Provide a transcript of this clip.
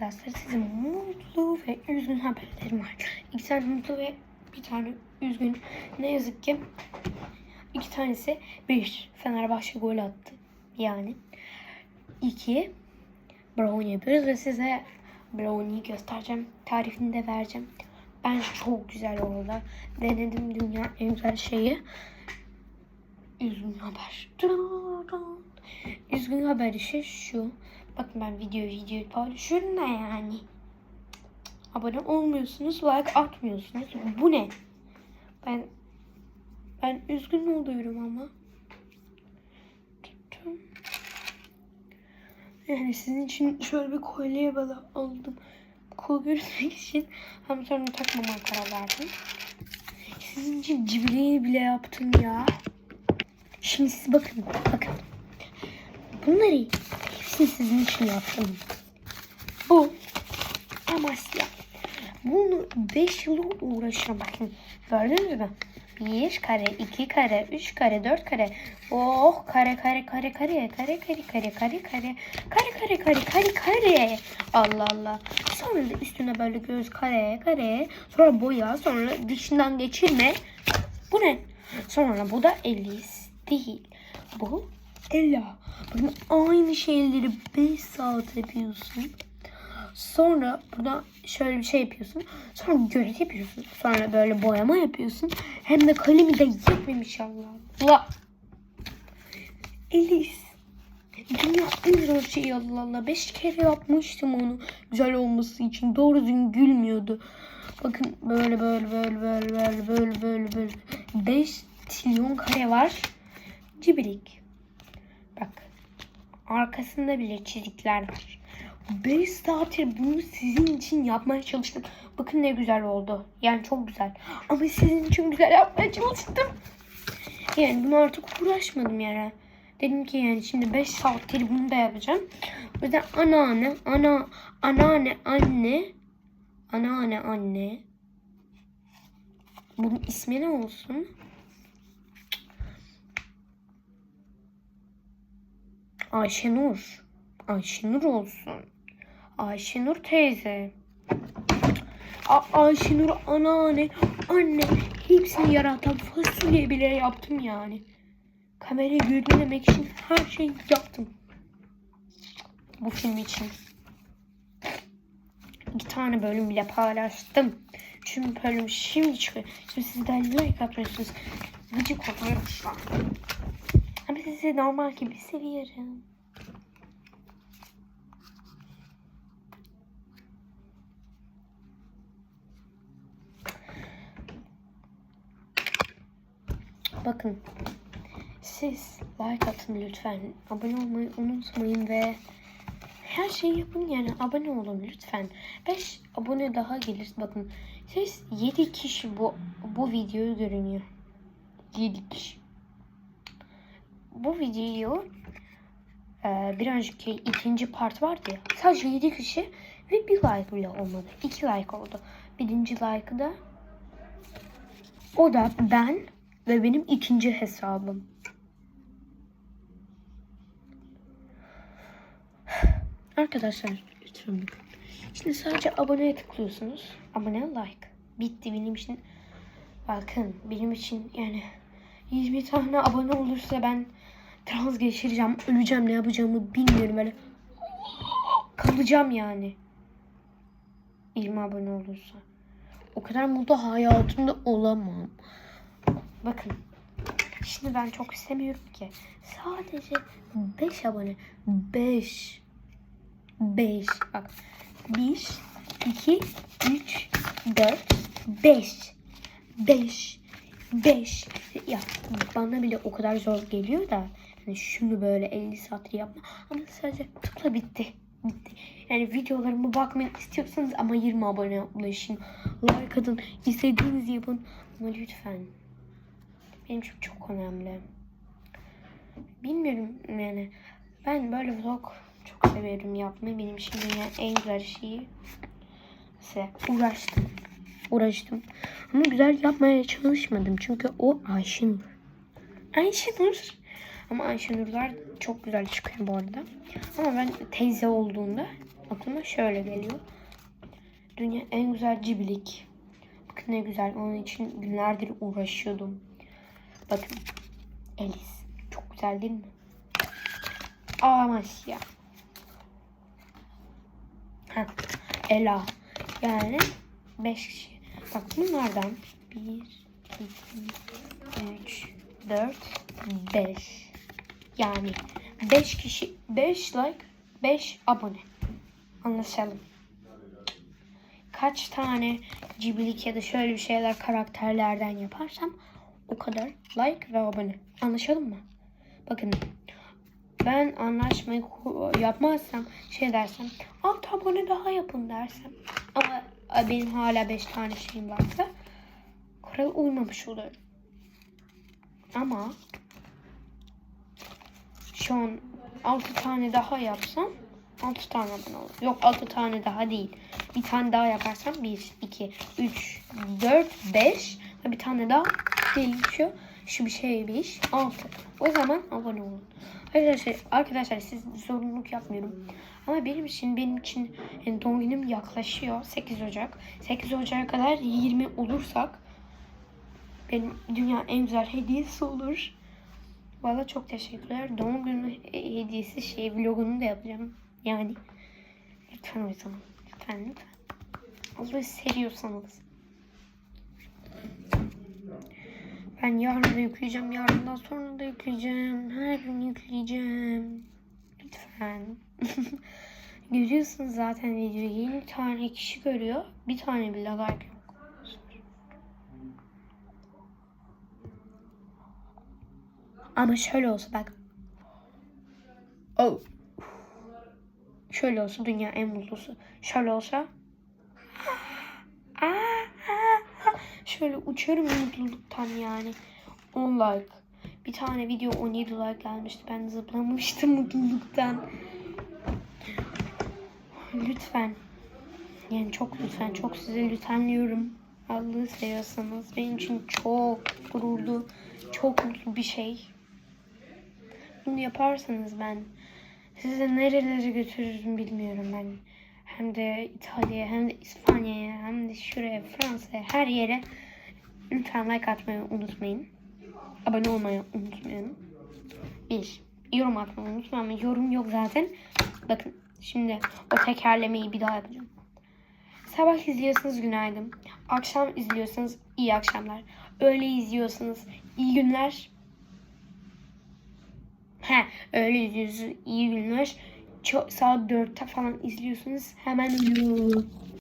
arkadaşlar size mutlu ve üzgün haberlerim var. İki tane mutlu ve bir tane üzgün. Ne yazık ki iki tanesi bir Fenerbahçe gol attı. Yani iki brownie yapıyoruz ve size brownie'yi göstereceğim. Tarifini de vereceğim. Bence çok güzel oldu. Denedim dünya en güzel şeyi. Üzgün haber. Üzgün haber işi şu. Bakın ben video video paylaşıyorum da yani. Abone olmuyorsunuz, like atmıyorsunuz. Bu ne? Ben ben üzgün oluyorum ama. Tuttum. Yani sizin için şöyle bir kolye bala aldım. Kol görünmek için hem sonra takmama karar verdim. Sizin için cibreyi bile yaptım ya. Şimdi siz bakın, bakın. Bunları hepsini sizin için yaptım. Bu Amasya. Bunu 5 yıl uğraşıyorum. Bakın gördünüz mü? 1 kare, 2 kare, 3 kare, 4 kare. Oh kare kare kare kare kare kare kare kare kare kare kare kare kare kare. Allah Allah. Sonra da üstüne böyle göz kare kare. Sonra boya, sonra dışından geçirme. Bu ne? Sonra bu da Elis değil. Bu Ela. Bakın aynı şeyleri 5 saat yapıyorsun. Sonra burada şöyle bir şey yapıyorsun. Sonra görüntü yapıyorsun. Sonra böyle boyama yapıyorsun. Hem de kalemi de yetmemiş Allah. Allah. Elis. Dünya en zor şey Allah Allah. Beş kere yapmıştım onu. Güzel olması için. Doğru düzgün gülmüyordu. Bakın böyle böyle böyle böyle böyle böyle böyle böyle. Beş trilyon kare var. Cibrik. Arkasında bile çizikler var. 5 saattir bunu sizin için yapmaya çalıştım. Bakın ne güzel oldu. Yani çok güzel. Ama sizin için güzel yapmaya çalıştım. Yani bunu artık uğraşmadım yani. Dedim ki yani şimdi 5 saattir bunu da yapacağım. O yüzden anneanne, ana, anneanne, anne, anneanne, anne. Bunun ismi ne olsun? Ayşenur. Ayşenur olsun. Ayşenur teyze. A Ayşenur anneanne, anne hepsini yaratan fasulye bile yaptım yani. Kamerayı görünmemek için her şeyi yaptım. Bu film için. İki tane bölüm bile paylaştım. Şimdi bölüm şimdi çıkıyor. Şimdi sizden like atıyorsunuz. Gıcık oluyorum şu an. Sizi normal gibi seviyorum. Bakın siz like atın lütfen. Abone olmayı unutmayın ve her şeyi yapın yani abone olun lütfen. 5 abone daha gelir. Bakın siz 7 kişi bu bu videoyu görünüyor. 7 kişi. Bu videoyu e, bir önceki ikinci part vardı ya. Sadece 7 kişi ve bir like bile olmadı. 2 like oldu. Birinci like'ı da o da ben ve benim ikinci hesabım. Arkadaşlar lütfen. Şimdi sadece aboneye tıklıyorsunuz. Abone like. Bitti benim için. Bakın benim için yani 20 tane abone olursa ben trans geçireceğim. Öleceğim ne yapacağımı bilmiyorum böyle. Kalacağım yani. 20 abone olursa. O kadar mutlu hayatımda olamam. Bakın. Şimdi ben çok istemiyorum ki. Sadece 5 abone. 5. 5. Bak. 1, 2, 3, 4, 5. 5. 5. Ya bana bile o kadar zor geliyor da. Yani şunu böyle 50 saattir yapma. Ama sadece tıkla bitti. Bitti. Yani videolarımı bakmak istiyorsanız ama 20 abone ulaşın. Like atın. istediğinizi yapın. Ama lütfen. Benim için çok önemli. Bilmiyorum yani. Ben böyle vlog çok severim yapmayı. Benim için dünyanın en güzel şeyi. Mesela uğraştım. Uğraştım. Ama güzel yapmaya çalışmadım. Çünkü o Ayşenur. Ayşenur. Ama Ayşenurlar çok güzel çıkıyor bu arada. Ama ben teyze olduğunda aklıma şöyle geliyor. Dünya en güzel cibilik. Bakın ne güzel. Onun için günlerdir uğraşıyordum. Bakın. Elis. Çok güzel değil mi? Amasya. Heh. Ela. Yani 5 kişi. Bak bunlardan 1, 2, 3, 4, 5. Yani 5 kişi, 5 like, 5 abone. Anlaşalım. Kaç tane cibilik ya da şöyle bir şeyler karakterlerden yaparsam o kadar like ve abone. Anlaşalım mı? Bakın ben anlaşmayı yapmazsam şey dersem 6 abone daha yapın dersem ama benim hala 5 tane şeyim varsa kurala uymamış oluyorum. Ama şu an 6 tane daha yapsam 6 tane abone olur. Yok 6 tane daha değil. Bir tane daha yaparsam 1, 2, 3, 4, 5 ve bir tane daha şu. Şu bir şey bir iş. 6. O zaman abone olun. Arkadaşlar, arkadaşlar siz zorunluluk yapmıyorum. Ama benim için benim için yani doğum günüm yaklaşıyor. 8 Ocak. 8 Ocak'a kadar 20 olursak benim dünya en güzel hediyesi olur. Valla çok teşekkürler. Doğum günü hediyesi şey vlogunu da yapacağım. Yani lütfen o zaman. Lütfen lütfen. Allah'ı seviyorsanız. Ben yarın da yükleyeceğim. Yarından sonra da yükleyeceğim. Her gün yükleyeceğim. Lütfen. Görüyorsunuz zaten videoyu. 20 tane kişi görüyor. Bir tane bile like Ama şöyle olsa bak. Oh. Şöyle olsa dünya en mutlusu. Şöyle olsa. Aa, aa, aa. Şöyle uçuyorum mutluluktan yani. 10 like. Bir tane video 17 like gelmişti. Ben zıplamıştım mutluluktan. Lütfen. Yani çok lütfen. Çok size lütfenliyorum. Allah'ı seviyorsanız. Benim için çok gururlu, çok mutlu bir şey. Bunu yaparsanız ben sizi nerelere götürürüm bilmiyorum ben. Hem de İtalya'ya hem de İspanya'ya hem de şuraya Fransa'ya her yere lütfen like atmayı unutmayın. Abone olmayı unutmayın. Bir. Yorum atmayı unutmayın yorum yok zaten. Bakın şimdi o tekerlemeyi bir daha yapacağım. Sabah izliyorsanız günaydın. Akşam izliyorsanız iyi akşamlar. Öğle izliyorsanız iyi günler. He, öyle izliyorsunuz iyi günler. Çok, saat 4'te falan izliyorsunuz. Hemen uyuyor.